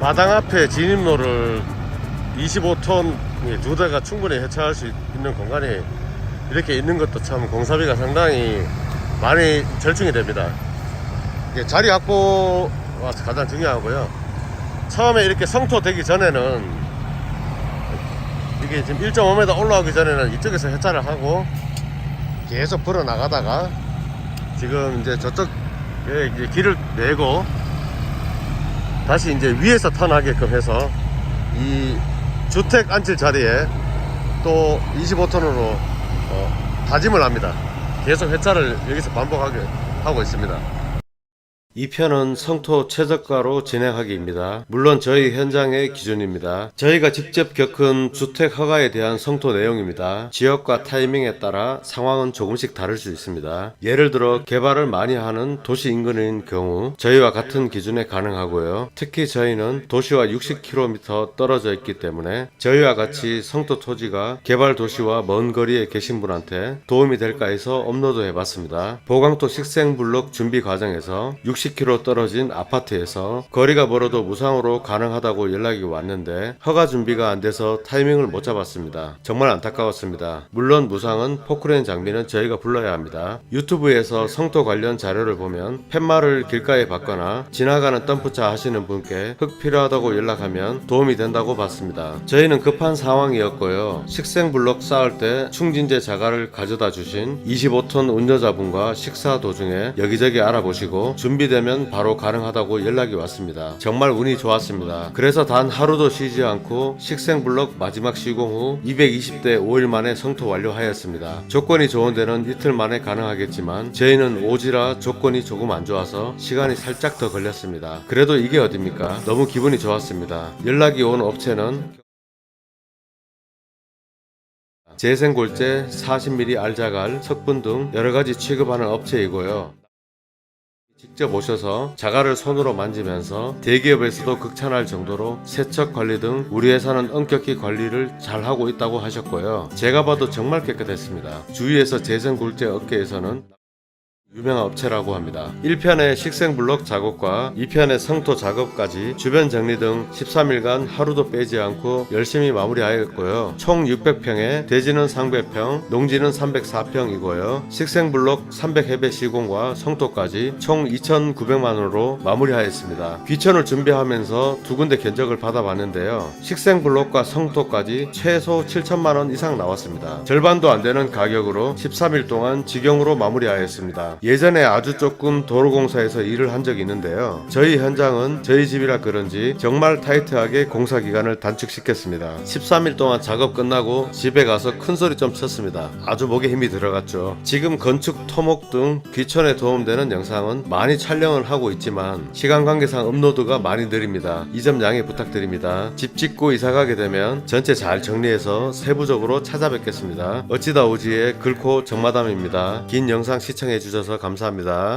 마당 앞에 진입로를 25톤 두 대가 충분히 해체할 수 있는 공간이 이렇게 있는 것도 참 공사비가 상당히 많이 절충이 됩니다. 자리 확보가 가장 중요하고요. 처음에 이렇게 성토되기 전에는 이게 지금 1.5m 올라오기 전에는 이쪽에서 해체를 하고 계속 불어 나가다가 지금 이제 저쪽에 이제 길을 내고 다시 이제 위에서 턴하게끔 해서 이 주택 앉힐 자리에 또 25톤으로 어, 다짐을 합니다. 계속 회차를 여기서 반복하게 하고 있습니다. 이 편은 성토 최저가로 진행하기입니다. 물론 저희 현장의 기준입니다. 저희가 직접 겪은 주택 허가에 대한 성토 내용입니다. 지역과 타이밍에 따라 상황은 조금씩 다를 수 있습니다. 예를 들어 개발을 많이 하는 도시 인근인 경우 저희와 같은 기준에 가능하고요. 특히 저희는 도시와 60km 떨어져 있기 때문에 저희와 같이 성토 토지가 개발 도시와 먼 거리에 계신 분한테 도움이 될까 해서 업로드 해봤습니다. 보강토 식생블록 준비 과정에서 60km 떨어진 아파트에서 거리가 멀어도 무상으로 가능하다고 연락이 왔는데 허가 준비가 안 돼서 타이밍을 못 잡았습니다. 정말 안타까웠습니다. 물론 무상은 포크레인 장비는 저희가 불러야 합니다. 유튜브에서 성토 관련 자료를 보면 팻말을 길가에 받거나 지나가는 덤프차 하시는 분께 흙 필요하다고 연락하면 도움이 된다고 봤습니다. 저희는 급한 상황이었고요. 식생블록 쌓을 때 충진제 자갈을 가져다 주신 25톤 운전자분과 식사 도중에 여기저기 알아보시고 준비 되면 바로 가능하다고 연락이 왔습니다. 정말 운이 좋았습니다. 그래서 단 하루도 쉬지 않고 식생블록 마지막 시공 후 220대 5일 만에 성토 완료하였습니다. 조건이 좋은 데는 이틀 만에 가능하겠지만 저희는 오지라 조건이 조금 안 좋아서 시간이 살짝 더 걸렸습니다. 그래도 이게 어딥니까? 너무 기분이 좋았습니다. 연락이 온 업체는 재생골재, 40mm 알자갈, 석분 등 여러가지 취급하는 업체이고요. 직접 오셔서 자갈을 손으로 만지면서 대기업에서도 극찬할 정도로 세척 관리 등 우리 회사는 엄격히 관리를 잘 하고 있다고 하셨고요. 제가 봐도 정말 깨끗했습니다. 주위에서 재생골재 업계에서는 유명한 업체라고 합니다. 1편의 식생블록 작업과 2편의 성토 작업까지 주변 정리 등 13일간 하루도 빼지 않고 열심히 마무리하였고요. 총 600평에 대지는 300평, 농지는 304평이고요. 식생블록 300해배 시공과 성토까지 총 2,900만원으로 마무리하였습니다. 귀천을 준비하면서 두 군데 견적을 받아봤는데요. 식생블록과 성토까지 최소 7천만원 이상 나왔습니다. 절반도 안 되는 가격으로 13일 동안 직영으로 마무리하였습니다. 예전에 아주 조금 도로공사에서 일을 한 적이 있는데요. 저희 현장은 저희 집이라 그런지 정말 타이트하게 공사 기간을 단축시켰습니다. 13일 동안 작업 끝나고 집에 가서 큰 소리 좀 쳤습니다. 아주 목에 힘이 들어갔죠. 지금 건축 토목 등 귀촌에 도움되는 영상은 많이 촬영을 하고 있지만 시간 관계상 업로드가 많이 느립니다. 이 점 양해 부탁드립니다. 집 짓고 이사 가게 되면 전체 잘 정리해서 세부적으로 찾아뵙겠습니다. 어찌다 오지의 글코 정마담입니다. 긴 영상 시청해 주셔서 감사합니다.